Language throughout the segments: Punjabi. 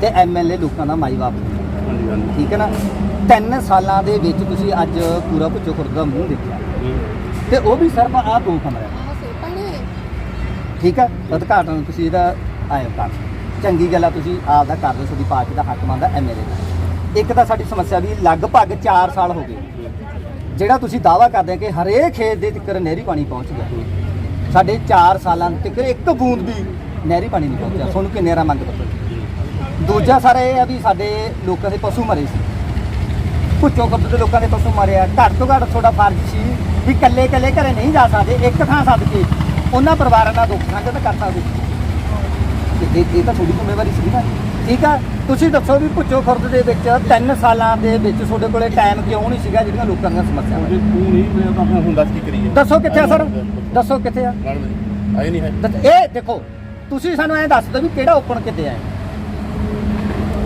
ਤੇ ਐਮਐਲਏ ਲੋਕਾਂ ਦਾ ਮਾਈ ਬਾਪ। ਹਾਂਜੀ ਹਾਂਜੀ। ਠੀਕ ਹੈ ਨਾ? ਤਿੰਨ ਸਾਲਾਂ ਦੇ ਵਿੱਚ ਤੁਸੀਂ ਅੱਜ ਪੂਰਾ ਭੁੱਚੋ ਖੁਰਦ ਦਾ ਮੂੰਹ ਦੇਖਿਆ। ਤੇ ਉਹ ਵੀ ਸਿਰਫ ਆਹ ਦੋ ਕਮਰੇ। ਠੀਕ ਹੈ? ਉਦਘਾਟਨ ਤੁਸੀਂ ਇਹਦਾ ਆਇਓ ਕਰ ਚੰਗੀ ਗੱਲ ਆ ਤੁਸੀਂ ਆਪ ਦਾ ਕਰ ਲਓ ਤੁਹਾਡੀ ਪਾਰਟੀ ਦਾ ਹੱਕ ਮੰਨਦਾ ਐਮਐਲਏ ਦਾ। ਇੱਕ ਤਾਂ ਸਾਡੀ ਸਮੱਸਿਆ ਵੀ ਲਗਭਗ 4 ਸਾਲ ਹੋ ਗਏ। ਜਿਹੜਾ ਤੁਸੀਂ ਦਾਵਾ ਕਰਦੇ ਆ ਕਿ ਹਰੇਕ ਖੇਤ ਦੇ ਤੱਕ ਨਹਿਰੀ ਪਾਣੀ ਪਹੁੰਚ ਗਿਆ। ਸਾਡੇ 4 ਸਾਲਾਂ ਤੱਕ ਇੱਕ ਬੂੰਦ ਵੀ ਨਹਿਰੀ ਪਾਣੀ ਨਹੀਂ ਪਹੁੰਚਿਆ। ਤੁਹਾਨੂੰ ਕਿੰਨੇ ਰਾ ਮੰਗ ਪੱਤਰ ਦੂਜਾ ਸਰ ਇਹ ਆ ਵੀ ਸਾਡੇ ਲੋਕਾਂ ਦੇ ਪਸ਼ੂ ਮਰੇ ਸੀ। ਭੁੱਚੋ ਕੱਪ ਦੇ ਲੋਕਾਂ ਦੇ ਪਸ਼ੂ ਮਰਿਆ ਘੱਟ ਤੋਂ ਘੱਟ ਤੁਹਾਡਾ ਫਰਜ਼ ਸੀ ਵੀ ਇਕੱਲੇ ਇਕੱਲੇ ਘਰੇ ਨਹੀਂ ਜਾ ਸਕਦੇ ਇੱਕ ਥਾਂ ਸੱਦ ਕੇ ਉਹਨਾਂ ਪਰਿਵਾਰਾਂ ਨਾਲ ਦੁੱਖ ਸਾਂਝਾ ਤਾਂ ਕਰ ਸਕਦੇ। ਇਹ- ਤਾਂ ਤੁਹਾਡੀ ਜ਼ਿੰਮੇਵਾਰੀ ਸੀ ਨਾ। ਠੀਕ ਆ? ਤੁਸੀਂ ਦੱਸੋ ਵੀ ਭੁੱਚੋ ਖੁਰਦ ਦੇ ਵਿੱਚ 3 ਸਾਲਾਂ ਦੇ ਵਿੱਚ ਤੁਹਾਡੇ ਕੋਲੇ ਟਾਈਮ ਕਿਉਂ ਨਹੀਂ ਸੀਗਾ ਜਿਹੜੀਆਂ ਲੋਕਾਂ ਦੀਆਂ ਸਮੱਸਿਆਵਾਂ ਜੇ ਤੂੰ ਨਹੀਂ ਮੈਂ ਤਾਂ ਹੁਣ ਦੱਸ ਕੀ ਕਰੀਏ। ਦੱਸੋ ਕਿੱਥੇ ਆ ਸਰ? ਦੱਸੋ ਕਿੱਥੇ ਆ? ਆਏ ਨਹੀਂ ਹੈ। ਇਹ ਦੇਖੋ ਤੁਸੀਂ ਸਾਨੂੰ ਐਂ ਦੱਸ ਦਿਓ ਵੀ ਕਿਹੜਾ ਓਪਨ ਕਿਤੇ ਆ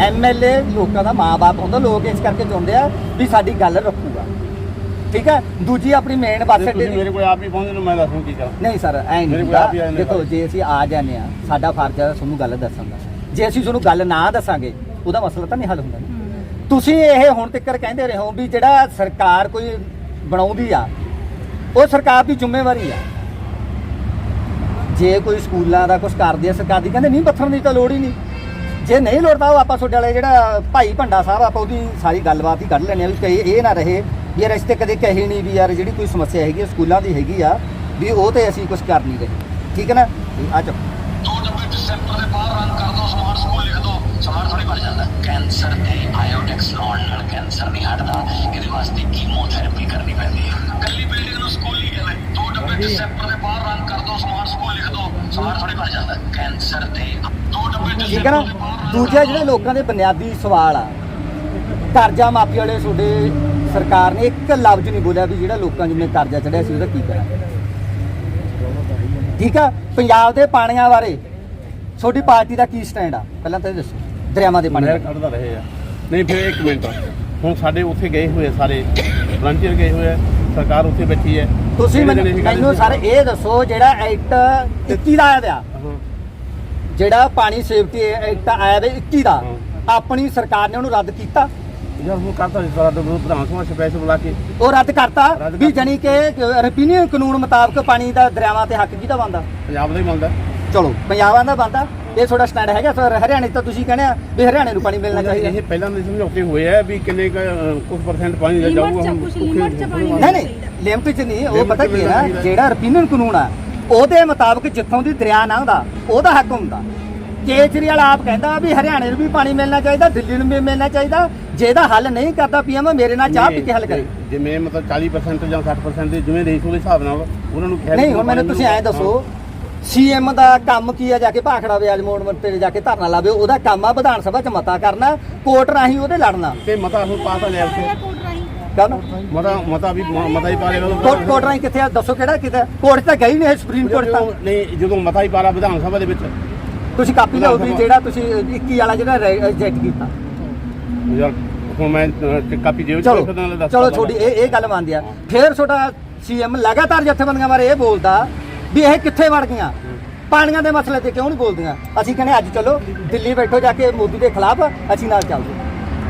ਐਮਐਲਏ ਲੋਕਾਂ ਦਾ ਮਾਂ-ਬਾਪ ਹੁੰਦਾ ਲੋਕ ਇਸ ਕਰਕੇ ਚਾਹੁੰਦੇ ਆ ਵੀ ਸਾਡੀ ਗੱਲ ਰੱਖੂਗਾ। ਠੀਕ ਹੈ? ਦੂਜੀ ਆਪਣੀ ਮੇਨ ਬੱਸ ਅੱਡੇ ਤੁਸੀਂ ਮੇਰੇ ਕੋਲ ਆਪ ਹੀ ਪਹੁੰਚੇ ਨੂੰ ਮੈਂ ਦੱਸੂ ਕੀ ਕਰਾਂ। ਨਹੀਂ ਸਰ ਐ ਨਹੀਂ ਦੇਖੋ। ਜੇ ਅਸੀਂ ਆ ਜਾਂਦੇ ਆ ਸਾਡਾ ਫਰਜ਼ ਹੈ ਤੁਹਾਨੂੰ ਗੱਲ ਦੱਸਣ ਦਾ। ਜੇ ਅਸੀਂ ਤੁਹਾਨੂੰ ਗੱਲ ਨਾ ਦੱਸਾਂਗੇ ਉਹਦਾ ਮਸਲਾ ਤਾਂ ਨਹੀਂ ਹੱਲ ਹੁੰਦਾ ਤੁਸੀਂ ਇਹ ਹੁਣ ਤੱਕ ਕਹਿੰਦੇ ਰਹੇ ਹੋ ਵੀ ਜਿਹੜਾ ਸਰਕਾਰ ਕੋਈ ਬਣਾਉਂਦੀ ਆ ਉਹ ਸਰਕਾਰ ਦੀ ਜ਼ਿੰਮੇਵਾਰੀ ਆ। ਜੇ ਕੋਈ ਸਕੂਲਾਂ ਦਾ ਕੁਝ ਕਰਦੀ ਆ ਸਰਕਾਰ ਦੀ ਕਹਿੰਦੇ ਨਹੀਂ ਪੱਥਰ ਦੀ ਤਾਂ ਲੋੜ ਹੀ ਨਹੀਂ। ਜੇ ਨਹੀਂ ਲੋੜਦਾ ਉਹ ਆਪਾਂ ਤੁਹਾਡੇ ਵਾਲੇ ਜਿਹੜਾ ਭਾਈ ਭੰਡਾ ਸਾਹਿਬ ਆਪਾਂ ਉਹਦੀ ਸਾਰੀ ਗੱਲਬਾਤ ਹੀ ਕੱਢ ਲੈਣੀ ਆ ਵੀ ਕਈ ਇਹ ਨਾ ਰਹੇ ਵੀ ਯਾਰ ਇਸ ਤੇ ਕਦੇ ਕਹੀ ਨਹੀਂ ਵੀ ਯਾਰ ਜਿਹੜੀ ਕੋਈ ਸਮੱਸਿਆ ਹੈਗੀ ਆ, ਸਕੂਲਾਂ ਦੀ ਹੈਗੀ ਆ ਵੀ ਉਹ ਤੇ ਅਸੀਂ ਕੁਝ ਕਰ ਨਹੀਂ ਰਹੇ। ਠੀਕ ਹੈ ਨਾ? ਆ ਚੁੱਪ ਦੋ ਡੱਬੇ ਡਿਸੈਂਪਰ ਦੇ ਬਾਹਰ ਰਨ ਕਰ ਦੋ ਸਮਾਰਟ ਸਕੂਲ ਲਿਖ ਦੋ। ਸਮਾਰਟ ਥੋੜੀ ਬਣ ਜਾਂਦਾ। ਕੈਂਸਰ ਤੇ ਆਇਓਡੈਕਸ ਲਾਉਣ ਨਾਲ ਕੈਂਸਰ ਨਹੀਂ ਹਟਦਾ। ਇਹਦੇ ਵਾਸਤੇ ਕੀਮੋਥੈਰੇਪੀ ਕਰਨੀ ਪੈਂਦੀ ਹੈ ਕੱਲੀ ਬਿਲਡਿੰਗ ਦੋ ਡੱਬੇ ਡਿਸੈਂਪਰ ਦੇ ਬਾਹਰ ਰਨ ਕਰ ਦੋ ਸਮਾਰਟ ਸਕੂਲ ਲਿਖ ਦੋ ਸਮਾਰਟ ਥੋੜੀ ਬਣ ਜਾਂਦਾ। ਕੈਂਸਰ ਤੇ ਦੋ ਡੱਬੇ ਠੀਕ ਹੈ ਨਾ? ਦੂਜਾ ਜਿਹੜੇ ਲੋਕਾਂ ਦੇ ਬੁਨਿਆਦੀ ਸਵਾਲ ਆ ਕਰਜ਼ਾ ਮਾਫੀ ਵਾਲੇ ਤੁਹਾਡੇ ਸਰਕਾਰ ਨੇ ਇੱਕ ਲਫ਼ਜ਼ ਨਹੀਂ ਬੋਲਿਆ ਵੀ ਜਿਹੜਾ ਲੋਕਾਂ ਜਿੰਨੇ ਕਰਜ਼ਾ ਚੜਿਆ ਸੀ ਉਹਦਾ ਕੀ ਕਰਾਂਗੇ ਠੀਕ ਆ? ਪੰਜਾਬ ਦੇ ਪਾਣੀਆਂ ਬਾਰੇ ਤੁਹਾਡੀ ਪਾਰਟੀ ਦਾ ਕੀ ਸਟੈਂਡ ਆ? ਪਹਿਲਾਂ ਤਾਂ ਇਹ ਦੱਸੋ ਦਰਿਆਵਾਂ ਦੇ ਪਾਣੀ ਨਹਿਰ ਕੱਢਦਾ ਰਹੇ ਆ। ਨਹੀਂ ਫਿਰ ਇੱਕ ਮਿੰਟ। ਹੁਣ ਸਾਡੇ ਉੱਥੇ ਗਏ ਹੋਏ ਸਾਰੇ ਵਲੰਟੀਅਰ ਗਏ ਹੋਏ ਆ ਸਰਕਾਰ ਉੱਥੇ ਬੈਠੀ ਹੈ। ਤੁਸੀਂ ਮੈਨੂੰ ਸਾਰੇ ਇਹ ਦੱਸੋ ਜਿਹੜਾ ਐਕਟ 21 ਦਾ ਆਇਆ ਪਿਆ। ਜਿਹੜਾ ਪਾਣੀ ਸੇਫਟੀ ਐਕਟ ਆਇਆ ਵੇ 21 ਦਾ। ਆਪਣੀ ਸਰਕਾਰ ਨੇ ਉਹਨੂੰ ਰੱਦ ਕੀਤਾ। ਯਾਰ ਹੁਣ ਕਰਤਾ ਸੀ ਸਾਰਾ ਤੋਂ ਪ੍ਰਧਾਨ ਸਭਾ ਸਪੈਸ਼ਲ ਬੁਲਾ ਕੇ। ਉਹ ਰੱਦ ਕਰਤਾ ਰੱਦ ਵੀ ਕਰਤਾ। ਜਾਨੀ ਕਿ ਰਪੀਨੀਅਨ ਕਾਨੂੰਨ ਮੁਤਾਬਕ ਪਾਣੀ ਦਾ ਦਰਿਆਵਾਂ ਤੇ ਹੱਕ ਕਿਹਦਾ ਬਣਦਾ? ਪੰਜਾਬ ਦਾ ਹੀ ਮੰਨਦਾ ਚਲੋ ਪੰਜਾਬਾਂ ਦਾ ਬਣਦਾ। ਇਹ ਤੁਹਾਡਾ ਸਟੈਂਡ ਹੈਗਾ ਸਰ ਹਰਿਆਣੇ ਤਾਂ ਤੁਸੀਂ ਕਹਿੰਦੇ ਆ ਵੀ ਹਰਿਆਣੇ ਨੂੰ ਪਾਣੀ ਮਿਲਣਾ ਚਾਹੀਦਾ। ਇਹ ਪਹਿਲਾਂ ਦੇ ਸਮਝੌਤੇ ਹੋਏ ਆ ਵੀ ਕਿੰਨੇ ਕੁਝ ਪਰਸੈਂਟ ਪਾਣੀ ਦਾ ਜਾਊਗਾ ਨਹੀਂ ਨਹੀਂ ਲਿਮਟ 'ਚ ਨਹੀਂ ਉਹ ਪਤਾ ਕੀ ਹੈ ਨਾ। ਜਿਹੜਾ ਰਪੀਨੀਅਨ ਕਾਨੂੰਨ ਆ ਉਹਦੇ ਮੁਤਾਬਕ ਜਿੱਥੋਂ ਦੀ ਦਰਿਆ ਲੰਘਦਾ ਉਹਦਾ ਹੱਕ ਹੁੰਦਾ। ਕੇਜਰੀਵਾਲ ਆਪ ਕਹਿੰਦਾ ਵੀ ਹਰਿਆਣੇ ਨੂੰ ਵੀ ਪਾਣੀ ਮਿਲਣਾ ਚਾਹੀਦਾ ਦਿੱਲੀ ਨੂੰ ਵੀ ਮਿਲਣਾ ਚਾਹੀਦਾ ਜੇ ਇਹਦਾ ਹੱਲ ਨਹੀਂ ਕਰਦਾ ਪੀਐਮ ਮੇਰੇ ਨਾਲ ਚਾਹ ਪੀ ਕੇ ਹੱਲ ਕਰੇ। ਜਿਵੇਂ ਮਤਲਬ 40% ਜਾਂ 60% ਦੇ ਜਿਵੇਂ ਰੇਸ਼ੋ ਦੇ ਹਿਸਾਬ ਨਾਲ ਉਹਨਾਂ ਨੂੰ ਕਿਹਾ ਨਹੀਂ ਹੁਣ ਮੈਨੂੰ ਤੁਸੀਂ ਐਂ ਦੱਸੋ ਸੀਐਮ ਦਾ ਕੰਮ ਕੀ ਆ? ਜਾ ਕੇ ਭਾਖੜਾ ਵਿਆਜ ਮੋੜ ਤੇ ਜਾ ਕੇ ਧਰਨਾ ਲਾਵੇ। ਉਹਦਾ ਕੰਮ ਆ ਵਿਧਾਨ ਸਭਾ 'ਚ ਮਤਾ ਕਰਨਾ ਕੋਰਟ ਰਾਹੀਂ ਉਹਦੇ ਲੜਨਾ। ਤੇ ਮਤਾ ਹੁਣ ਪਾਸ ਆ ਲਿਆ ਉੱਥੇ ਕਹਨ ਮਤਾ ਮਤਾ ਵੀ ਮਤਾ ਹੀ ਪਾ ਲਿਆ ਕੋਰਟ ਕੋਰਟ ਰਾਹੀਂ ਕਿੱਥੇ ਆ? ਦੱਸੋ ਕਿਹੜਾ ਕਿਤੇ ਕੋਰਟ ਤਾਂ ਗਈ ਨਹੀਂ ਸੁਪਰੀਮ ਕੋਰਟ ਤਾਂ। ਜਦੋਂ- ਨਹੀਂ ਜਦੋਂ ਮਤਾ ਹੀ ਪਾ ਲਿਆ ਵਿਧਾਨ ਸਭਾ ਦੇ ਵਿੱਚ। ਤੁਸੀਂ ਕਾਪੀ ਲਓ ਵੀ ਜਿਹੜਾ ਤੁਸੀਂ 21 ਵਾਲਾ ਜਿਹੜਾ ਰਿਜੈਕਟ ਕੀਤਾ। ਯਾਰ ਹੁਣ ਮੈਂ ਕਾਪੀ ਦੇ ਵਿੱਚ ਚਲੋ ਚਲੋ ਤੁਹਾਡੀ ਇਹ ਇਹ ਗੱਲ ਮੰਨਦੀ ਆ। ਫਿਰ ਤੁਹਾਡਾ ਸੀਐਮ ਲਗਾਤਾਰ ਜਥੇਬੰਦੀਆਂ ਬਾਰੇ ਇਹ ਬੋਲਦਾ ਵੀ ਇਹ ਕਿੱਥੇ ਵੜ ਗਈਆਂ? ਪਾਣੀਆਂ ਦੇ ਮਸਲੇ ਤੇ ਕਿਉਂ ਨਹੀਂ ਬੋਲਦੀਆਂ? ਅਸੀਂ ਕਹਿੰਦੇ, ਅੱਜ ਚਲੋ, ਦਿੱਲੀ ਬੈਠੋ ਜਾ ਕੇ ਮੋਦੀ ਦੇ ਖਿਲਾਫ ਅਸੀਂ ਨਾਲ ਚੱਲਦੇ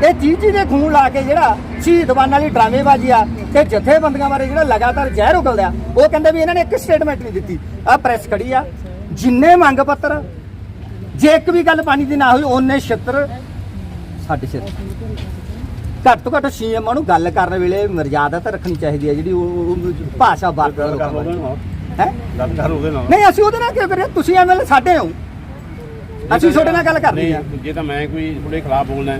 ਇਹ ਚੀਜ਼ ਦੇ ਖੂਨ ਲਾ ਕੇ ਜਿਹੜਾ ਸ਼ਹੀਦ ਬਣ ਵਾਲੀ ਡਰਾਮੇਬਾਜ਼ੀ ਆ ਤੇ ਜਥੇਬੰਦੀਆਂ ਬਾਰੇ ਜਿਹੜਾ ਲਗਾਤਾਰ ਜ਼ਹਿਰ ਉਗਲਦਾ, ਉਹ ਕਹਿੰਦੇ ਵੀ ਇਹਨਾਂ ਨੇ ਇੱਕ ਸਟੇਟਮੈਂਟ ਨਹੀਂ ਦਿੱਤੀ। ਆ ਪ੍ਰੈਸ ਖੜੀ ਆ, ਜਿੰਨੇ ਮੰਗ ਪੱਤਰ, ਜੇ ਇੱਕ ਵੀ ਗੱਲ ਪਾਣੀ ਦੀ ਨਾ ਹੋਈ, ਉਹਨੇ ਛਿੱਤਰ ਸਾਡੇ ਸਿਰ। ਘੱਟ ਤੋਂ ਘੱਟ ਸੀਐਮ ਨੂੰ ਗੱਲ ਕਰਨ ਵੇਲੇ ਮਰਜ਼ਾਦਾ ਤਾਂ ਰੱਖਣੀ ਚਾਹੀਦੀ ਹੈ ਜਿਹੜੀ ਉਹ ਭਾਸ਼ਾ ਵਰਤਦਾ ਨਾਲ ਹੈ? ਗੱਲ ਕਰ ਉਹਦੇ ਨਾਲ। ਨਹੀਂ ਅਸੀਂ ਉਹਦੇ ਨਾਲ ਕਿਉਂ ਕਰੀਏ? ਤੁਸੀਂ ਐਮਐਲਏ ਸਾਡੇ ਹੋ। ਅਸੀਂ ਤੁਹਾਡੇ ਨਾਲ ਗੱਲ ਕਰਨੀ ਆ। ਨਹੀਂ, ਜੇ ਤਾਂ ਮੈਂ ਕੋਈ ਤੁਹਾਡੇ ਖਿਲਾਫ ਬੋਲਣਾ ਹੈ,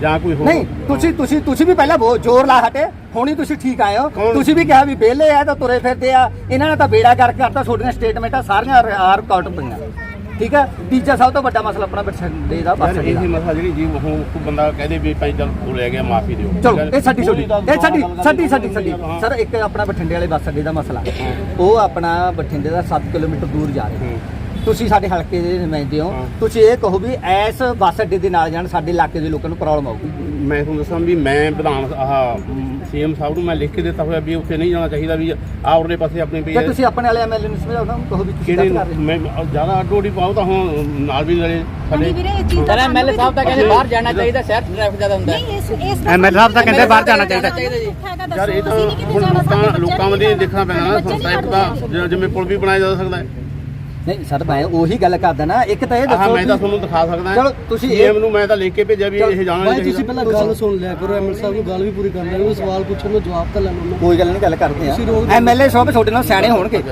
ਜਾਂ ਕੋਈ ਹੋਰ। ਨਹੀਂ ਤੁਸੀਂ ਤੁਸੀਂ ਤੁਸੀਂ ਵੀ ਪਹਿਲਾਂ ਬਹੁਤ ਜ਼ੋਰ ਲਾ ਹਟੇ। ਹੁਣੀ ਤੁਸੀਂ ਠੀਕ ਆਏ ਹੋ। ਕੌਣ? ਤੁਸੀਂ ਵੀ ਕਿਹਾ ਵੀ ਵਿਹਲੇ ਆ ਤਾਂ ਤੁਰੇ ਫਿਰਦੇ ਆ। ਇਹਨਾਂ ਨੇ ਤਾਂ ਬੇੜਾ ਕਰ ਕਰਤਾ ਤੁਹਾਡੀਆਂ ਸਟੇਟਮੈਂਟਾਂ ਸਾਰੀਆਂ ਰਿਕਾਰਡ ਪਈਆਂ। ਠੀਕ ਹੈ? ਤੀਜਾ ਸਭ ਤੋਂ ਵੱਡਾ ਮਸਲਾ ਆਪਣਾ ਬਠਿੰਡੇ ਦਾ ਬਸ ਇਹ ਮਸਲਾ ਜਿਹੜੀ ਜੀ ਉਹ ਬੰਦਾ ਕਹਦੇ ਵੀ ਭਾਈ ਚੱਲ ਤੂੰ ਲੈ ਗਿਆ ਮਾਫੀ ਦਿਓ। ਚਲੋ ਇਹ ਸਾਡੀ ਛੋਟੀ ਇਹ ਸਾਡੀ ਸਾਡੀ ਸਾਡੀ ਸਾਡੀ। ਹਾਂ। ਸਰ ਇੱਕ ਆਪਣਾ ਬਠਿੰਡੇ ਵਾਲੇ ਬੱਸ ਅੱਡੇ ਦਾ ਮਸਲਾ। ਉਹ ਆਪਣਾ ਬਠਿੰਡੇ ਦਾ 7 ਕਿਲੋਮੀਟਰ ਦੂਰ ਜਾ ਰਿਹਾ। ਹੂੰ। ਤੁਸੀਂ ਸਾਡੇ ਹਲਕੇ ਦੇ ਨੁਮਾਇੰਦੇ ਹੋ। ਹਾਂ। ਤੁਸੀਂ ਇਹ ਕਹੋ ਵੀ ਐਸ ਬੱਸ ਅੱਡੇ ਦੇ ਨਾਲ ਜਾਣ ਸਾਡੇ ਇਲਾਕੇ ਦੇ ਲੋਕਾਂ ਨੂੰ ਪ੍ਰੋਬਲਮ ਆਊਗੀ। ਮੈਂ ਤੁਹਾਨੂੰ ਦੱਸਾਂ ਵੀ ਮੈਂ ਵਿਧਾਨ ਆਹ ਸੀਐਮ ਸਾਹਿਬ ਨੂੰ ਮੈਂ ਲਿਖ ਕੇ ਦਿੱਤਾ ਹੋਇਆ ਵੀ ਉੱਥੇ ਨਹੀਂ ਜਾਣਾ ਚਾਹੀਦਾ ਵੀ ਆਹ ਉਰਲੇ ਪਾਸੇ ਆਪਣੀ ਪਈ ਤੁਸੀਂ ਆਪਣੇ ਵਾਲੇ ਐਮਐਲਏ ਨੂੰ ਸਮਝਾਓ ਨਾ ਕਹੋ ਵੀ ਤੁਸੀਂ ਕਿਹੜੇ ਗਲਤ ਕਰ ਰਹੇ ਹੋ। ਮੈਂ ਜ਼ਿਆਦਾ ਅੱਡੋ ਅੱਡੀ ਪਾਉ ਤਾਂ ਹੁਣ ਨਾਲ ਵੀ ਲੜੇ ਸਾਡੇ ਵੀਰੇ ਇਹ ਚੀਜ਼ ਸਰ ਐਮਐਲਏ ਸਾਹਿਬ ਤਾਂ ਕਹਿੰਦੇ ਬਾਹਰ ਜਾਣਾ ਚਾਹੀਦਾ ਸ਼ਹਿਰ ਟ੍ਰੈਫਿਕ ਜ਼ਿਆਦਾ ਹੁੰਦਾ। ਹੈ ਨਹੀਂ ਇਸ ਇਸ ਸਾਹਿਬ ਤਾਂ ਕਹਿੰਦੇ ਬਾਹਰ ਜਾਣਾ ਚਾਹੀਦਾ। ਯਾਰ ਇਹ ਤਾਂ ਹੁਣ ਲੋਕਾਂ ਲੋਕਾਂ ਵੱਲੋਂ ਦੇਖਣਾ ਪੈਣਾ ਨਾ ਸੰਸਥਾ ਦਾ ਜਿਵੇਂ- ਜਿਵੇਂ ਪੁਲ ਵੀ ਬਣਾਇਆ ਜਾ ਸਕਦਾ ਹੈ। ਨਹੀਂ ਸਰ ਮੈਂ ਉਹੀ ਗੱਲ ਕਰਦਾ ਨਾ ਇੱਕ ਤਾਂ ਇਹ ਦੱਸੋ ਮੈਂ ਤਾਂ ਤੁਹਾਨੂੰ ਦਿਖਾ ਸਕਦਾ ਚਲੋ, ਤੁਸੀਂ ਇਹ- ਨੂੰ ਮੈਂ ਤਾਂ ਲਿਖ ਕੇ ਭੇਜਿਆ ਵੀ ਇਹ ਜਾਣਾ ਨਹੀਂ ਤੁਸੀਂ ਪਹਿਲਾਂ ਗੱਲ ਸੁਣ ਲਿਆ ਕਰੋ ਐਮਐਲ ਸਾਹਿਬ ਨੂੰ ਗੱਲ ਵੀ ਪੂਰੀ ਕਰ ਲੈਣ ਸਵਾਲ ਪੁੱਛਣ ਦਾ ਜਵਾਬ ਤਾਂ ਲੈ ਲਓ ਨਾ ਕੋਈ ਗੱਲ ਨਹੀਂ ਗੱਲ ਕਰਦੇ ਆ। ਐਮਐਲਏ ਸਾਹਿਬ ਤੁਹਾਡੇ ਨਾਲ ਸਿਆਣੇ ਹੋਣਗੇ।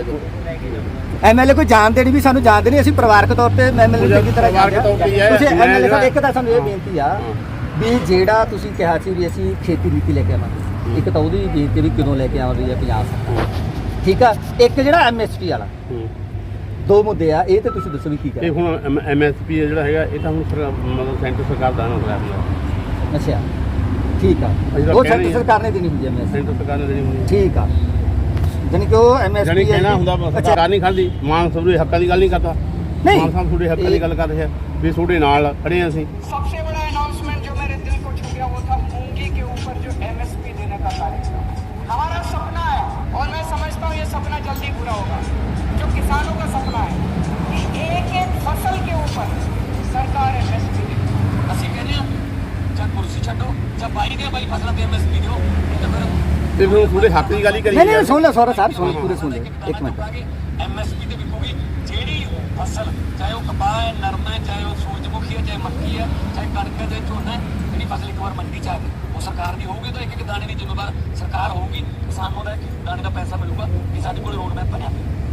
ਐਮਐਲਏ ਕੋਈ ਜਾਣਦੇ ਨਹੀਂ ਵੀ ਸਾਨੂੰ ਜਾਣਦੇ ਨਹੀਂ ਅਸੀਂ ਪਰਿਵਾਰਕ ਤੌਰ ਤੇ ਐਮਐਲਏ ਨੂੰ ਚੰਗੀ ਤਰ੍ਹਾਂ ਜਾਣਦੇ ਹੀ। ਹਾਂ ਹੈ। ਤੁਸੀਂ ਐਮਐਲਏ ਸਾਹਿਬ ਇੱਕ ਤਾਂ ਸਾਨੂੰ ਇਹ ਬੇਨਤੀ ਆ ਵੀ ਜਿਹੜਾ ਤੁਸੀਂ ਕਿਹਾ ਸੀ ਵੀ ਅਸੀਂ ਖੇਤੀ ਨੀਤੀ ਲੈ ਕੇ ਆਵਾਂਗੇ ਇੱਕ ਤਾਂ ਉਹਦੀ ਬੇਨਤੀ ਵੀ ਕਦੋਂ ਲੈ ਕੇ ਆਵਾਂਗੇ ਪੰਜਾਬ ਸਰਕਾਰ ਠੀਕ ਆ? ਇੱਕ ਜਿਹੜਾ ਐਮਐਸਪੀ ਵਾਲਾ। ਹੂੰ। ਦੋ ਮੁੱਦੇ ਆ ਇਹ ਤੇ ਤੁਸੀਂ ਦੱਸੋ ਵੀ ਕੀ ਇਹ ਕਰ ਹੁਣ ਐਮਐਸਪੀ ਜਿਹੜਾ ਹੈਗਾ ਇਹ ਤਾਂ ਹੁਣ ਸਰਕਾਰ- ਮਤਲਬ ਸੈਂਟਰ ਸਰਕਾਰ ਦਾ ਨਾ ਹੁੰਦਾ ਅੱਛਾ ਠੀਕ ਆ। ਅਸੀਂ ਤਾਂ ਉਹ ਸੈਂਟਰ। ਸਰਕਾਰ ਨੇ ਦੇਣੀ ਹੁੰਦੀ ਹੈ ਐਮਐਸਪੀ ਸੈਂਟਰ ਸਰਕਾਰ ਨੇ ਦੇਣੀ ਹੁੰਦੀ ਹੈ ਠੀਕ ਆ। ਜਾਨੀ ਕਿ ਉਹ ਐਮਐਸਪੀ ਜਾਨੀ ਕਹਿਣਾ ਹੁੰਦਾ ਬਸ ਸਰਕਾਰ ਨਹੀਂ ਖਾਂਦੀ। ਮਾਨ ਸਾਹਿਬ ਦੇ ਹੱਕਾਂ ਦੀ ਗੱਲ ਨਹੀਂ ਕਰਦਾ। ਨਹੀਂ। ਮਾਨ ਸਾਹਿਬ ਤੁਹਾਡੇ ਹੱਕਾਂ ਦੀ ਗੱਲ ਕਰ ਰਿਹਾ ਵੀ ਤੁਹਾਡੇ ਨਾਲ ਖੜੇ ਹਾਂ ਅਸੀਂ। ਫਿਰ ਤੁਹਾਡੇ ਹੱਕ ਦੀ ਗੱਲ ਹੀ ਕਰੀ ਨਹੀਂ ਨਹੀਂ। ਸੁਣ ਲਓ ਸੋਰਾ ਸਾਹਿਬ ਸੁਣ ਲਓ, ਪੂਰੇ ਸੁਣ ਲਓ ਇੱਕ ਮਿੰਟ। ਐਮਐਸਪੀ ਤੇ ਵਿਕੂਗੀ। ਜਿਹੜੀ ਫਸਲ ਚਾਹੇ ਉਹ ਕਪਾਹ ਹੈ ਨਰਮਾ ਹੈ ਚਾਹੇ ਉਹ ਸੂਰਜਮੁਖੀ ਹੈ ਚਾਹੇ ਮੱਕੀ ਹੈ ਚਾਹੇ ਕਣਕ ਹੈ ਚਾਹੇ ਝੋਨਾ ਹੈ ਜਿਹੜੀ ਫਸਲ ਇੱਕ ਵਾਰ ਮੰਡੀ ਚ ਆ ਗਈ ਉਹ ਸਰਕਾਰ ਦੀ ਹੋਊਗੀ ਤਾਂ ਇੱਕ ਇੱਕ ਦਾਣੇ ਦੀ ਜ਼ਿੰਮੇਵਾਰ ਸਰਕਾਰ ਹੋਊਗੀ ਕਿਸਾਨ ਨੂੰ ਦਾ ਦਾਣੇ ਦਾ ਪੈਸਾ ਮਿਲੂਗਾ ਇਹ ਸਾਡੇ ਕੋਲ ਰੋਡ ਮੈਪ ਬਣਿਆ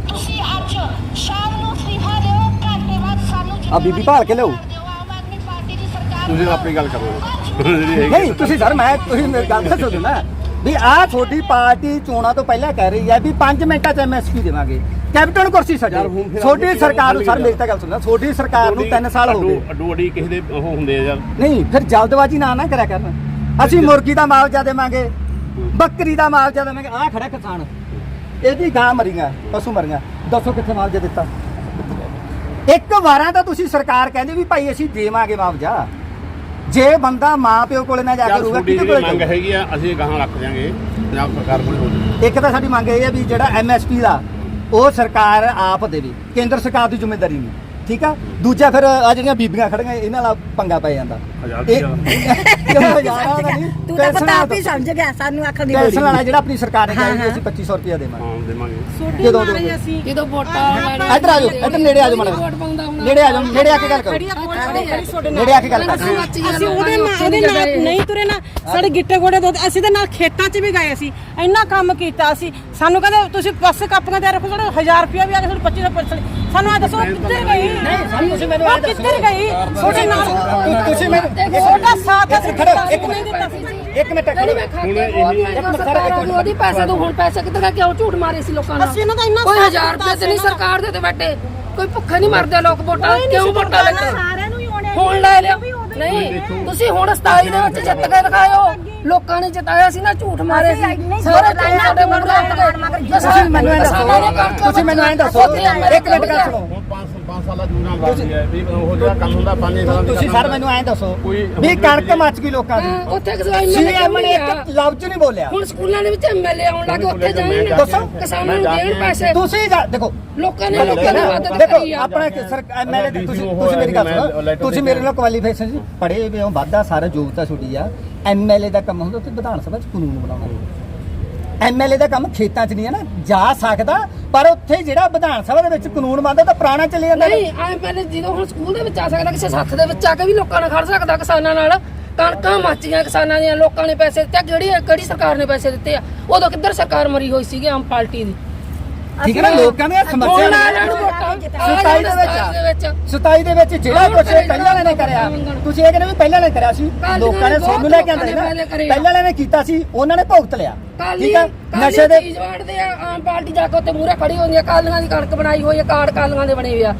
ਤੁਸੀਂ ਅੱਜ ਸ਼ਾਮ ਨੂੰ ਅਸਤੀਫਾ ਦਿਓ ਘੰਟੇ ਬਾਅਦ ਸਾਨੂੰ ਆ ਬੀਬੀ ਭਾਲ ਕੇ ਦਿਓ। ਆਮ ਆਦਮੀ ਪਾਰਟੀ ਦੀ ਸਰਕਾਰ ਤੁਸੀਂ ਆਪਣੀ ਗੱਲ ਕਰੋ। ਜਿਹੜੀ ਹੈਗੀ ਨਹੀਂ ਤੁਸੀਂ ਸਰ ਮੈਂ ਤੁਸੀਂ ਮੇਰੀ ਗੱਲ ਤਾਂ ਸੁਣੋ ਨਾ। ਵੀ ਆਹ ਤੁਹਾਡੀ ਪਾਰਟੀ ਚੋਣਾਂ ਤੋਂ ਪਹਿਲਾਂ ਕਹਿ ਰਹੀ ਹੈ ਵੀ 5 ਮਿੰਟਾਂ 'ਚ ਐਮਐਸਪੀ ਦੇਵਾਂਗੇ। ਕੈਪਟਨ ਕੁਰਸੀ ਤੁਹਾਡੀ ਆਪਣੀ ਸਰਕਾਰ ਨੂੰ ਸਰ ਮੇਰੀ ਤਾਂ ਗੱਲ ਸੁਣੋ ਤੁਹਾਡੀ ਸਰਕਾਰ ਨੂੰ 3 ਸਾਲ ਹੋ ਗਏ। ਅੱਡੋ ਅੱਡੀ ਕਿਸੇ ਦੇ ਉਹ ਹੁੰਦੇ ਆ ਯਾਰ। ਨਹੀਂ ਫਿਰ ਜਲਦਬਾਜ਼ੀ ਨਾ ਨਾ ਕਰਿਆ ਕਰਨ। ਅਸੀਂ ਮੁਰਗੀ ਦਾ ਮੁਆਵਜ਼ਾ ਦੇਵਾਂਗੇ ਬੱਕਰੀ ਦਾ ਮੁਆਵਜ਼ਾ ਦੇਵਾਂਗੇ। ਆਹ ਖੜਾ ਕਿਸਾਨ। ਇਹਦੀ ਗਾਂ ਮਰੀਆਂ ਪਸ਼ੂ ਮਰੀਆਂ ਦੱਸੋ ਕਿੱਥੇ ਮੁਆਵਜ਼ਾ ਦਿੱਤਾ? ਇੱਕ ਵਾਰਾਂ ਤਾਂ ਤੁਸੀਂ ਸਰਕਾਰ ਕਹਿੰਦੇ ਵੀ ਭਾਈ ਅਸੀਂ ਦੇਵਾਂਗੇ ਮੁਆਵਜ਼ਾ। ਜੇ ਬੰਦਾ ਮਾਂ ਪਿਓ ਕੋਲੇ ਨਾ ਜਾ ਕੇ ਤੁਹਾਡੀ ਕਿਹਦੇ ਕੋਲੇ ਮੰਗ? ਹੈਗੀ ਆ ਅਸੀਂ ਗਾਹਾਂ ਰੱਖ ਦਿਆਂਗੇ ਪੰਜਾਬ ਸਰਕਾਰ ਕੋਲ ਹੋ ਜਾਊਗੀ ਇੱਕ ਤਾਂ ਸਾਡੀ ਮੰਗ ਇਹ ਹੈ ਵੀ ਜਿਹੜਾ ਐਮਐਸਪੀ ਦਾ ਉਹ ਸਰਕਾਰ ਆਪ ਦੇਵੇ ਕੇਂਦਰ ਸਰਕਾਰ ਦੀ ਜ਼ਿੰਮੇਵਾਰੀ ਨਹੀਂ ਠੀਕ ਆ? ਦੂਜਾ ਫਿਰ ਆ ਜਿਹੜੀਆਂ ਬੀਬੀਆਂ ਖੜੀਆਂ ਇਹਨਾਂ ਨਾਲ ਪੰਗਾ ਪੈ ਜਾਂਦਾ। ਹਜ਼ਾਰਾਂ ਦਾ ਨਹੀਂ ਤੂੰ ਤਾਂ ਪੈਨਸ਼ਨ ਪਤਾ ਆਪ ਹੀ ਸਮਝ ਗਿਆ ਸਾਨੂੰ ਆਖਣ ਦੀ ਪੈਨਸ਼ਨ ਵਾਲਾ ਜਿਹੜਾ ਆਪਣੀ ਸਰਕਾਰ ਨੇ ਹਾਂ, ਕਹਿੰਦੀ ਹਾਂ। ਅਸੀਂ 2500 ਰੁਪਇਆ ਦੇਵਾਂਗੇ। ਹਾਂ ਦੇਵਾਂਗੇ। ਜਦੋਂ ਦੋ ਜਦੋਂ ਵੋਟਾਂ ਵਾਲੇ ਇੱਧਰ ਆ ਜਾਓ ਇੱਧਰ ਨੇੜੇ ਆ ਜਾਓ ਮਾੜਾ ਵੋਟ ਪਾਉਂਦਾ ਹੁਣ। ਨੇੜੇ ਆ ਜਾਓ ਨੇੜੇ ਆ ਕੇ ਗੱਲ ਕਰੋ। ਨੇੜੇ ਆ ਕੇ ਗੱਲ ਕਰੋ। ਅਸੀਂ ਉਹਦੇ ਨਾਲ ਉਹਦੇ ਨਾਲ ਨਹੀਂ ਤੁਰੇ ਨਾ। ਸਾਡੇ ਗਿੱਟੇ ਗੋੜੇ ਦੋ ਅਸੀਂ ਤੇ ਨਾਲ ਖੇਤਾਂ 'ਚ ਵੀ ਗਏ ਸੀ। ਇੰਨਾ ਕੰਮ ਕੀਤਾ ਸੀ। ਸਾਨੂੰ ਕਹਿੰਦੇ ਤੁਸੀਂ ਬੱਸ ਕਾਪੀਆਂ ਤੇ ਰੱਖੋ ਸਾਡੇ 1000 ਰੁਪਇਆ ਵੀ ਆ ਗਿਆ ਸਾਡੇ 25 ਪਰਸਨ ਸਾਨੂੰ ਆ ਦੱਸੋ ਕਿੱਧਰ ਗਈ? ਨਹੀਂ ਸਾਨੂੰ ਤੁਸੀਂ ਮੈਨੂੰ ਉਹ ਕਿੱਧਰ ਗਈ? ਤੁਹਾਡੇ ਨਾਲ ਤੁਸੀਂ ਮੈਨੂੰ ਤੁਹਾਡਾ ਸਾਥ ਅਸੀਂ ਖੜੋ ਇੱਕ ਮਿੰਟ ਇੱਕ ਮਿੰਟ ਖੜੋ। ਉਹਦੀ ਪੈਸੇ ਤੋਂ ਹੁਣ ਪੈਸੇ ਕਿੱਧਰ ਗਏ ਕਿਉਂ ਝੂਠ ਮਾਰੇ ਸੀ ਲੋਕਾਂ ਨਾਲ? ਅਸੀਂ ਇਹਨਾਂ ਦਾ ਇੰਨਾ ਕੋਈ ਸਾਥ 1000 ਦਿੱਤਾ ਰੁਪਏ ਤੇ ਨਹੀਂ ਨਾ। ਸਰਕਾਰ ਦੇ ਤੇ ਬੈਠੇ। ਕੋਈ ਭੁੱਖੇ ਨਹੀਂ ਮਰਦੇ ਲੋਕ ਵੋਟਾਂ ਕਿਉਂ ਵੋਟਾਂ ਲੈਂਦੇ ਸਾਰਿਆਂ ਨੂੰ ਹੀ ਆਉਣੇ ਹੁਣ ਲੈ ਲਿਓ ਨਹੀਂ ਤੁਸੀਂ ਹੁਣ 27 ਦੇ ਵਿੱਚ ਜਿੱਤ ਕੇ ਦਿਖਾਇਓ। ਲੋਕਾਂ ਨੇ ਜਿਤਾਇਆ ਸੀ ਨਾ ਝੂਠ ਮਾਰੇ ਸੀ। ਸਾਰੇ ਮੂੰਹ ਲੱਗ ਤੁਸੀਂ ਮੈਨੂੰ ਇਹ ਦੱਸੋ। ਤੁਸੀਂ ਮੈਨੂੰ ਇਹ ਦੱਸੋ। ਇੱਕ ਮਿੰਟ ਗੱਲ ਸੁਣੋ। 5 5 ਸਾਲਾਂ ਜੂਨਾ ਬਾਕੀ ਹੈ ਵੀ ਉਹ ਜਿਹੜਾ ਕੰਮ ਹੁੰਦਾ 5 ਸਾਲਾਂ ਦੀ ਤੁਸੀਂ ਸਰ ਮੈਨੂੰ ਐਂ ਦੱਸੋ ਕੋਈ ਵੀ ਕਣਕ ਮੱਚ ਗਈ ਲੋਕਾਂ ਦੀ। ਉੱਥੇ ਕਿਸੇ ਸੀਐਮ ਨੇ ਇੱਕ ਲਫ਼ਜ਼ ਨਹੀਂ ਬੋਲਿਆ। ਹੁਣ ਸਕੂਲਾਂ ਦੇ ਵਿੱਚ ਐਮਐਲਏ ਆਉਣ ਲੱਗੇ ਉੱਥੇ ਜਾਣ ਦੱਸੋ। ਕਿਸਾਨਾਂ ਨੂੰ ਦੇਣ ਪੈਸੇ। ਤੁਸੀਂ ਜਾ- ਦੇਖੋ ਲੋਕਾਂ ਨੇ ਲੋਕਾਂ ਦੀ ਮਦਦ ਦੇਖੋ ਕਰੀ ਆ। ਆਪਣਾ ਸਰ ਐਮਐਲਏ ਤੁਸੀਂ ਤੁਸੀਂ ਮੇਰੀ ਗੱਲ ਸੁਣੋ। ਤੁਸੀਂ ਮੇਰੇ ਨਾਲ ਕੁਆਲੀਫਿਕੇਸ਼ਨ ਜੀ। ਪੜ੍ਹੇ ਹੋਏ ਹੋ ਵਾਧਾ ਸਾਰਾ ਯੋਗਤਾ ਤੁਹਾਡੀ ਆ। ਐਮਐਲਏ ਦਾ ਕੰਮ ਹੁੰਦਾ ਤੇ ਵਿਧਾਨ ਸਭਾ ਚ ਕਾਨੂੰਨ ਬਣਾਉਣਾ। ਐਮਐਲਏ ਦਾ ਕੰਮ ਖੇਤਾਂ 'ਚ ਨਹੀਂ ਹੈ ਨਾ ਜਾ ਸਕਦਾ ਪਰ ਉੱਥੇ ਜਿਹੜਾ ਵਿਧਾਨ ਸਭਾ ਦੇ ਵਿੱਚ ਕਾਨੂੰਨ ਬਣਦਾ ਤਾਂ ਪੁਰਾਣਾ ਚੱਲੇ ਜਾਂਦਾ ਨਹੀਂ ਐਮਐਲਏ ਜਦੋਂ ਹੁਣ ਸਕੂਲ ਦੇ ਵਿੱਚ ਆ ਸਕਦਾ, ਕਿਸੇ ਸੱਥ ਦੇ ਵਿੱਚ ਆ ਕੇ ਵੀ ਲੋਕਾਂ ਨਾਲ ਖੜ ਸਕਦਾ ਕਿਸਾਨਾਂ ਨਾਲ। ਕਣਕਾਂ ਮੱਚੀਆਂ ਕਿਸਾਨਾਂ ਦੀਆਂ, ਲੋਕਾਂ ਨੇ ਪੈਸੇ ਦਿੱਤੇ ਕਿਹੜੀ ਕਿਹੜੀ ਸਰਕਾਰ ਨੇ ਪੈਸੇ ਦਿੱਤੇ ਆ? ਉਦੋਂ ਕਿੱਧਰ ਸਰਕਾਰ ਮਰੀ ਹੋਈ ਸੀਗੀ ਆਮ ਪਾਰਟੀ ਦੀ? ਠੀਕ ਹੈ ਨਾ? ਲੋਕਾਂ ਦੀਆਂ ਹੁਣ ਸਮੱਸਿਆ ਸਤਾਈ ਦੇ ਵਿੱਚ ਆ। ਦੇ ਵਿੱਚ। 27 ਦੇ ਵਿੱਚ ਜਿਹੜਾ ਕੁਝ ਪਹਿਲਾਂ ਵਾਲੇ ਨੇ ਕਰਿਆ ਤੁਸੀਂ ਇਹ ਕਹਿੰਦੇ ਵੀ ਪਹਿਲਾਂ ਵਾਲੇ ਨੇ ਕਰਿਆ ਸੀ। ਕਾਲੀਆਂ ਲੋਕਾਂ ਨੇ ਨੇ ਸਾਨੂੰ ਲੈ ਕੇ ਆਂਦੇ ਨਾ। ਪਹਿਲਾਂ ਵਾਲੇ ਨੇ ਕੀਤਾ ਸੀ ਉਹਨਾਂ ਨੇ ਭੁਗਤ ਲਿਆ। ਠੀਕ ਆ? ਕਾਲੀ ਨਸ਼ੇ ਦੇ ਚੀਜ਼ ਵੜਦੇ ਆ ਆਮ ਪਾਰਟੀ ਜਾ ਕੇ ਉੱਤੇ ਮੂਹਰੇ ਖੜੀ ਹੁੰਦੀ ਆ ਕਾਲੀਆਂ ਦੀ ਕਣਕ ਬਣਾਈ ਹੋਈ ਆ ਕਾਰਡ ਕਾਲੀਆਂ ਦੇ ਬਣੇ ਹੋਏ ਆ।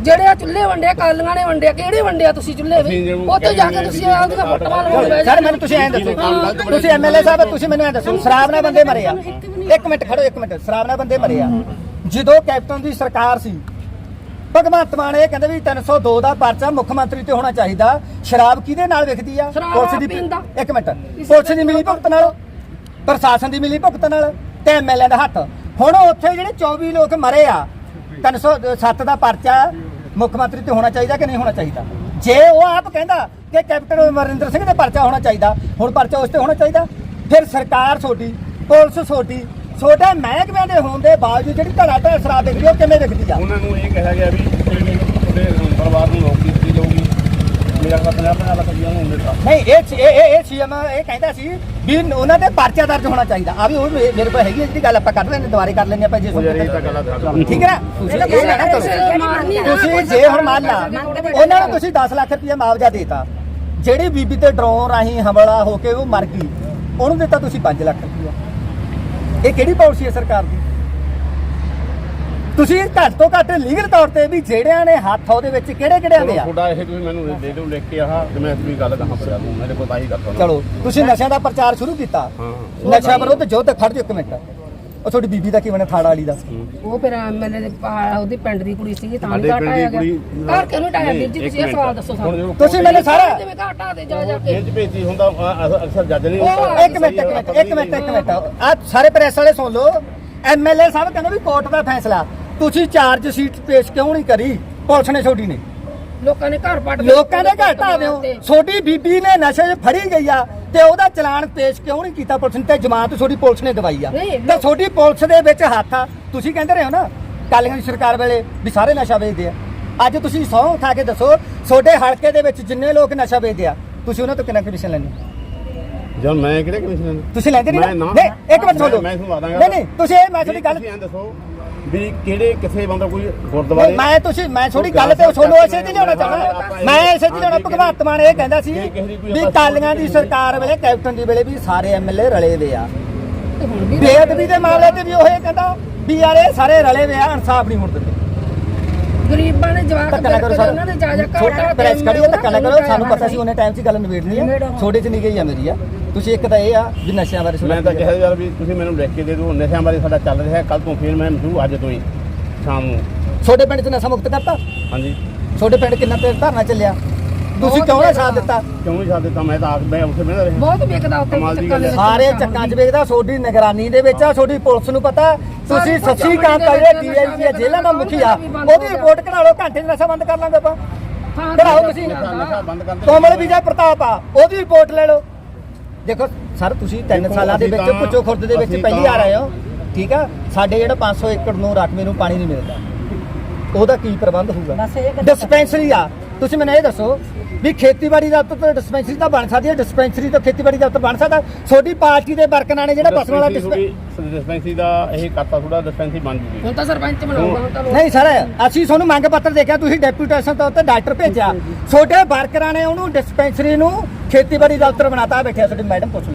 ਜਿਹੜੇ ਆ ਚੁੱਲ੍ਹੇ ਵੰਡੇ ਆ, ਕਾਲੀਆਂ ਨੇ ਵੰਡੇ ਆ, ਕਿਹੜੇ ਵੰਡੇ ਆ ਤੁਸੀਂ ਚੁੱਲ੍ਹੇ ਵੀ? ਉੱਥੇ ਜਾ ਕੇ ਤੁਸੀਂ ਆਪਦੀਆਂ ਫੋਟੋਆਂ ਲਵਾਉਣ ਬਹਿ ਸਰ ਮੈਨੂੰ ਤੁਸੀਂ ਐਂ ਦੱਸੋ। ਤੁਸੀਂ ਐਮਐਲਏ ਸਾਹਿਬ ਤੁਸੀਂ ਮੈਨੂੰ ਐਂ ਦੱਸੋ। ਸ਼ਰਾਬ ਨਾਲ ਬੰਦੇ ਮਰੇ ਆ। ਇੱਕ ਮਿੰਟ ਖੜੋ ਇੱਕ ਮਿੰਟ। ਸ਼ਰਾਬ ਨਾਲ ਬੰਦੇ ਮਰੇ ਆ। ਜਦੋਂ ਕੈਪਟਨ ਦੀ ਸਰਕਾਰ ਸੀ ਭਗਵੰਤ ਮਾਨ ਇਹ ਕਹਿੰਦੇ ਵੀ 302 ਦਾ ਪਰਚਾ ਮੁੱਖ ਮੰਤਰੀ ਤੇ ਹੋਣਾ ਚਾਹੀਦਾ। ਸ਼ਰਾਬ ਕਿਹਦੇ ਨਾਲ ਵਿਕਦੀ ਆ? ਪੁਲਿਸ ਦੀ ਇੱਕ ਮਿੰਟ। ਪੁਲਿਸ ਦੀ ਮਿਲੀ ਭੁਗਤ ਨਾਲ? ਪ੍ਰਸ਼ਾਸਨ ਦੀ ਮਿਲੀ ਭੁਗਤ ਨਾਲ? ਤੇ ਐਮਐਲਏ ਦਾ ਹੱਥ। ਹੁਣ ਉੱਥੇ ਜਿਹੜੇ 24 ਲੋਕ ਮਰੇ ਆ 307 ਦਾ ਪਰਚਾ ਮੁੱਖ ਮੰਤਰੀ ਤੇ ਹੋਣਾ ਚਾਹੀਦਾ ਕਿ ਨਹੀਂ ਹੋਣਾ ਚਾਹੀਦਾ? ਜੇ ਉਹ ਆਪ ਕਹਿੰਦਾ ਕਿ ਕੈਪਟਨ ਅਮਰਿੰਦਰ ਸਿੰਘ ਦੇ ਪਰਚਾ ਹੋਣਾ ਚਾਹੀਦਾ ਹੁਣ ਪਰਚਾ ਉਸ ਤੇ ਹੋਣਾ ਚਾਹੀਦਾ। ਫਿਰ ਸਰਕਾਰ ਛੋਟੀ ਪੁਲਿਸ ਛੋਟੀ ਛੋਟੇ ਮਹਿਕਮਿਆਂ ਦੇ ਹੋਣ ਦੇ ਬਾਵਜੂਦ ਜਿਹੜੀ ਧੜਾ ਧੜਾ ਸ਼ਰਾਬ ਵਿਕਦੀ ਉਹ ਕਿਵੇਂ ਵਿਕਦੀ ਆ? ਉਹਨਾਂ ਨੂੰ ਇਹ ਕਿਹਾ ਗਿਆ ਵੀ ਤੁਹਾਡੇ ਪਰਿਵਾਰ ਨੂੰ ਨੌਕਰੀ ਦਿੱਤੀ ਜਾਊਗੀ। ਮੇਰਾ ਖਿਆਲ 50 50 ਲੱਖ ਰੁਪਇਆ ਨੂੰ ਦਿੱਤਾ। ਨਹੀਂ ਇਹ ਇਹ ਇਹ- ਇਹ ਸੀਐਮ ਇਹ ਕਹਿੰਦਾ ਸੀ ਵੀ ਉਹਨਾਂ ਦੇ ਪਰਚਾ ਦਰਜ ਹੋਣਾ ਚਾਹੀਦਾ। ਆ ਵੀ ਉਹ ਮੇਰੇ ਕੋਲ ਹੈਗੀ ਜਿਹੜੀ ਗੱਲ ਆਪਾਂ ਕਰ ਲੈਂਦੇ ਦੁਬਾਰੇ ਕਰ ਲੈਂਦੇ ਆਪਾਂ ਜੇ ਠੀਕ ਹੈ ਨਾ? ਤੁਸੀਂ ਇਹ ਨਾ ਤੁਸੀਂ ਜੇ ਹੁਣ ਮੰਨ ਲਾ ਉਹਨਾਂ ਨੂੰ ਤੁਸੀਂ 10 ਲੱਖ ਰੁਪਏ ਮੁਆਵਜ਼ਾ ਦੇਤਾ ਜਿਹੜੀ ਬੀਬੀ ਤੇ ਡਰੋਨ ਰਾਹੀਂ ਹਮਲਾ ਹੋ ਕੇ ਉਹ ਮਰ ਗਈ ਉਹਨੂੰ ਦਿੱਤਾ ਤੁਸੀਂ 5 ਲੱਖ ਰੁਪਏ ਇਹ ਕਿਹੜੀ ਪਾਲਿਸੀ ਹੈ ਸਰਕਾਰ ਦੀ? ਤੁਸੀਂ ਘੱਟ ਤੋਂ ਘੱਟ ਲੀਗਲ ਤੌਰ ਤੇ ਵੀ ਜਿਹੜਿਆਂ ਨੇ ਹੱਥ ਉਹਦੇ ਵਿੱਚ ਕਿਹੜੇ ਕਿਹੜਿਆਂ ਦੇ ਆ? ਤੁਹਾਡਾ ਇਹ ਤੁਸੀਂ ਮੈਨੂੰ ਦੇ ਦਿਓ ਲਿਖ ਕੇ ਆਹ ਤੇ ਮੈਂ ਵੀ ਗੱਲ ਕਹਾਂ ਪਿਆ ਮੇਰੇ ਕੋਲ ਤਾਂ ਹੀ ਕਰਦਾ ਚਲੋ ਤੁਸੀਂ ਨਸ਼ਿਆਂ ਦਾ ਪ੍ਰਚਾਰ ਸ਼ੁਰੂ ਕੀਤਾ। ਨਸ਼ਾ ਵਿਰੁੱਧ ਜੋਧ ਖੜ ਜਾਓ ਇੱਕ ਮਿੰਟ। ਉਹ ਤੁਹਾਡੀ ਬੀਬੀ ਦਾ ਕੀ ਬਣਿਆ ਥਾੜਾ ਵਾਲੀ ਦਾ? ਉਹ ਫਿਰ ਐਮਐਲਏ ਦੇ ਪਾ- ਉਹਦੀ ਪਿੰਡ ਦੀ ਕੁੜੀ ਸੀਗੀ ਤਾਂ ਵੀ ਘਾਟ ਆਇਆ ਗਿਆ। ਘਰ ਕਿਹਨੂੰ ਟਾਇਆ? ਵੀਰ ਜੀ ਤੁਸੀਂ ਇਹ ਇੱਕ ਸਵਾਲ ਮਿੰਟ। ਦੱਸੋ ਸਾਨੂੰ। ਤੁਸੀਂ ਮੈਨੂੰ ਸਾਰਾ ਜਿਵੇਂ ਘਾਟਾ ਦੇ ਜਾ ਜਾ ਕੇ। ਇਹ ਚ ਭੇਜੀ ਹੁੰਦਾ ਅਕਸਰ ਜੱਜ ਨਹੀਂ ਇੱਕ ਮਿੰਟ ਇੱਕ ਮਿੰਟ ਇੱਕ ਮਿੰਟ ਇੱਕ ਮਿੰਟ। ਆ ਸਾਰੇ ਪ੍ਰੈਸ ਵਾਲੇ ਸੁਣ ਲਓ। ਐਮਐਲਏ ਸਾਹਿਬ ਕਹਿੰਦੇ ਵੀ ਕੋਰਟ ਦਾ ਫੈਸਲਾ। ਤੁਸੀਂ ਚਾਰਜ ਸ਼ੀਟ ਪੇਸ਼ ਕਿਉਂ ਨਹੀਂ ਕਰੀ? ਪੁਲਿਸ ਨੇ ਛੋਟੀ ਨੇ। ਲੋਕਾਂ ਨੇ ਘਰ ਪੱਟ ਲੋਕਾਂ ਦੇ ਘਰ ਢਾਹ ਦਿਓ ਛੋਟੀ ਬੀਬੀ ਨੇ ਨਸ਼ੇ 'ਚ ਫੜੀ ਗਈ ਆ ਤੇ ਉਹਦਾ ਚਲਾਨ ਪੇਸ਼ ਕਿਉਂ ਨਹੀਂ ਕੀਤਾ ਪੁਲਿਸ ਨੇ? ਤੇ ਜਮਾਤ ਛੋਟੀ ਪੁਲਿਸ ਨੇ ਦਵਾਈ ਆ। ਤੇ ਛੋਟੀ ਪੁਲਿਸ ਦੇ ਵਿੱਚ ਹੱਥ ਆ। ਤੁਸੀਂ ਕਹਿੰਦੇ ਰਹੇ ਹੋ ਨਾ ਕਾਲੀਆਂ ਦੀ ਸਰਕਾਰ ਵੇਲੇ ਵੀ ਸਾਰੇ ਨਸ਼ਾ ਵੇਚਦੇ ਆ। ਅੱਜ ਤੁਸੀਂ ਸਹੁੰ ਉਠਾ ਕੇ ਦੱਸੋ ਛੋਟੇ ਹਲਕੇ ਦੇ ਵਿੱਚ ਜਿੰਨੇ ਲੋਕ ਨਸ਼ਾ ਵੇਚਦੇ ਆ ਤੁਸੀਂ ਉਹਨਾਂ ਤੋਂ ਕਿੰਨਾ ਕਮਿਸ਼ਨ ਲੈਂਦੇ ਹੋ? ਜਦ ਮੈਂ ਕਿਹੜੇ ਕਮਿਸ਼ਨ ਨੇ ਤੁਸੀਂ ਲੈਂਦੇ ਨਹੀਂ ਮੈਂ ਨਾ ਇੱਕ ਮਿੰਟ ਸੁਣੋ। ਮੈਂ ਤੁਹਾਨੂੰ ਆਦਾ ਨਹੀਂ ਨਹੀਂ ਤੁਸੀਂ ਇਹ ਮੈਂ ਤੁਹਾਡੀ ਗੱਲ ਦੱਸੋ। ਵੀ ਕਿਹੜੇ ਕਿਸੇ ਬੰਦਾ ਕੋਈ ਗੁਰਦੁਆਰੇ ਮੈਂ ਤੁਸੀਂ ਮੈਂ ਥੋੜੀ ਗੱਲ ਤੇ ਸੁਣੋ ਇਸੇ ਦੀ ਲਿਆਉਣਾ ਚਾਹੁੰਦਾ। ਮੈਂ ਇਸੇ ਦੀ ਲਿਆਉਣਾ। ਭਗਵੰਤ ਮਾਨ ਇਹ ਕਹਿੰਦਾ ਸੀ ਵੀ ਕਾਲੀਆਂ ਦੀ ਸਰਕਾਰ ਵੇਲੇ ਕੈਪਟਨ ਦੀ ਵੇਲੇ ਵੀ ਸਾਰੇ ਐਮਐਲਏ ਰਲੇ ਵੇ ਆ। ਬੇਅਦਬੀ ਦੇ ਮਾਮਲੇ ਤੇ ਵੀ ਉਹ ਇਹ ਕਹਿੰਦਾ ਵੀ ਯਾਰ ਇਹ ਸਾਰੇ ਰਲੇ ਵੇ ਆ ਇਨਸਾਫ ਨਹੀਂ ਹੁਣ ਦਿੰਦੇ ਗਰੀਬਾਂ ਨੇ ਨਾ ਕਰੋ ਸਰ। ਉਹਨਾਂ ਦੇ ਜਾ ਜਾ ਛੋਟਾ ਪ੍ਰੈਸ ਕਰੀਏ ਧੱਕਾ ਨਾ ਕਰੋ। ਸਾਨੂੰ ਪਤਾ ਸੀ ਉਹਨੇ ਟਾਈਮ 'ਚ ਗੱਲ ਨਿਬੇੜਨੀ ਆ। ਛੋਟੇ 'ਚ ਨਹੀਂ ਗਈ ਆ ਮੇਰੀ ਆ। ਤੁਸੀਂ ਇੱਕ ਤਾਂ ਇਹ ਆ ਵੀ ਨਸ਼ਿਆਂ ਬਾਰੇ ਮੈਂ ਤਾਂ ਕਿਹਾ ਯਾਰ ਵੀ ਤੁਸੀਂ ਮੈਨੂੰ ਲਿਖ ਕੇ ਦੇ ਦਿਓ ਨਸ਼ਿਆਂ ਬਾਰੇ ਸਾਡਾ ਚੱਲ ਰਿਹਾ ਕੱਲ ਤੋਂ ਫਿਰ ਮੈਂ ਸ਼ੁਰੂ ਅੱਜ ਤੋਂ ਹੀ ਸ਼ਾਮ ਨੂੰ। ਛੋਟੇ ਪਿੰਡ 'ਚ ਨਸ਼ਾ ਮੁਕਤ ਕਰਤਾ? ਹਾਂਜੀ। ਛੋਟੇ ਪਿੰਡ ਕਿੰਨਾ ਤੇ ਧਰਨਾ ਚੱਲਿਆ? ਤੁਸੀਂ ਕਿਉਂ ਨਾ ਸਾਥ ਦਿੱਤਾ? ਕਿਉਂ ਨਹੀਂ ਸਾਥ ਦਿੱਤਾ? ਮੈਂ ਤਾਂ ਆਪ ਮੈਂ ਉੱਥੇ ਬਹਿਣਾ ਰਿਹਾ। ਬਹੁਤ ਵਿਕਦਾ ਉੱਥੇ ਸਾਰੇ ਚੱਕਾਂ 'ਚ ਵੇਖਦਾ ਤੁਹਾਡੀ ਨਿਗਰਾਨੀ ਦੇ ਵਿੱਚ ਆ ਤੁਹਾਡੀ ਪੁਲਿਸ ਨੂੰ ਪਤਾ। ਤੁਸੀਂ ਸੱਚੀ ਕਾਂਤ ਆ ਜਿਹੜੇ ਡੀਆਈਜੀ ਆ ਜੇਲ੍ਹਾਂ ਦਾ ਮੁਖੀ ਆ ਉਹਦੀ ਰਿਪੋਰਟ ਕਢਾ ਲਓ ਘੰਟੇ 'ਚ ਨਸ਼ਾ ਬੰਦ ਕਰ ਲਾਂਗੇ ਆਪਾਂ। ਕਢਾਓ ਤੁਸੀਂ। ਨਸ਼ਾ ਬੰਦ ਕਰ ਦਿਓ। ਕੋਮਲ ਵਿਜੇ ਪ੍ਰਤਾਪ ਆ ਉਹਦੀ ਰਿਪੋਰਟ ਲੈ ਲਓ। ਦੇਖੋ ਸਰ ਤੁਸੀਂ 3 ਦੇਖੋ, ਸਾਲਾਂ ਦੇ ਅਸੀਂ ਵਿੱਚ ਤਾਂ- ਪੁੱਚੋ ਖੁਰਦ ਦੇ ਵਿੱਚ ਅਸੀਂ ਪਹਿਲੀ ਆ ਤਾਂ- ਰਹੇ ਹੋ ਠੀਕ ਆ? ਸਾਡੇ ਜਿਹੜਾ 500 ਏਕੜ ਨੂੰ ਰਕਮੇ ਨੂੰ ਪਾਣੀ ਨਹੀਂ ਮਿਲਦਾ। ਉਹਦਾ ਕੀ ਪ੍ਰਬੰਧ ਹੋਊਗਾ? ਡਿਸਪੈਂਸਰੀ ਆ। ਤੁਸੀਂ ਮੈਨੂੰ ਇਹ ਦੱਸੋ ਵੀ ਖੇਤੀਬਾੜੀ ਦਫ਼ਤਰ ਤੋਂ ਡਿਸਪੈਂਸਰੀ ਤਾਂ ਬਣ ਸਕਦੀ ਹੈ। ਡਿਸਪੈਂਸਰੀ ਤੋਂ ਖੇਤੀਬਾੜੀ ਦਫ਼ਤਰ ਬਣ ਸਕਦਾ। ਤੁਹਾਡੀ ਪਾਰਟੀ ਦੇ ਵਰਕਰਾਂ ਨੇ ਜਿਹੜਾ ਪਸ਼ੂਆਂ ਵਾਲਾ ਡਿਸਪੈਂਸਰੀ ਦਾ ਇਹ ਕਰਤਾ ਥੋੜਾ ਡਿਸਪੈਂਸਰੀ ਬਣ ਜੂਗੀ। ਹੁਣ ਤਾਂ ਸਰਪੰਚ ਬਣਾਉਂਦਾ ਹੁਣ ਤਾਂ ਲੋਕ ਨਹੀਂ ਸਰ ਅਸੀਂ ਤੁਹਾਨੂੰ ਮੰਗ ਪੱਤਰ ਦੇਖਿਆ ਤੁਸੀਂ ਡੈਪੂਟੇਸ਼ਨ ਤੋਂ ਉੱਤੇ ਡਾਕਟਰ ਭੇਜਿਆ। ਛੋਟੇ ਵਰਕਰਾਂ ਨੇ ਉਹਨੂੰ ਡਿਸਪੈਂਸਰੀ ਨੂੰ ਖੇਤੀਬਾੜੀ ਦਾ ਦਫ਼ਤਰ ਬਣਾਤਾ ਬੈਠਿਆ ਤੁਹਾਡੀ ਮੈਡਮ ਪੁੱਛ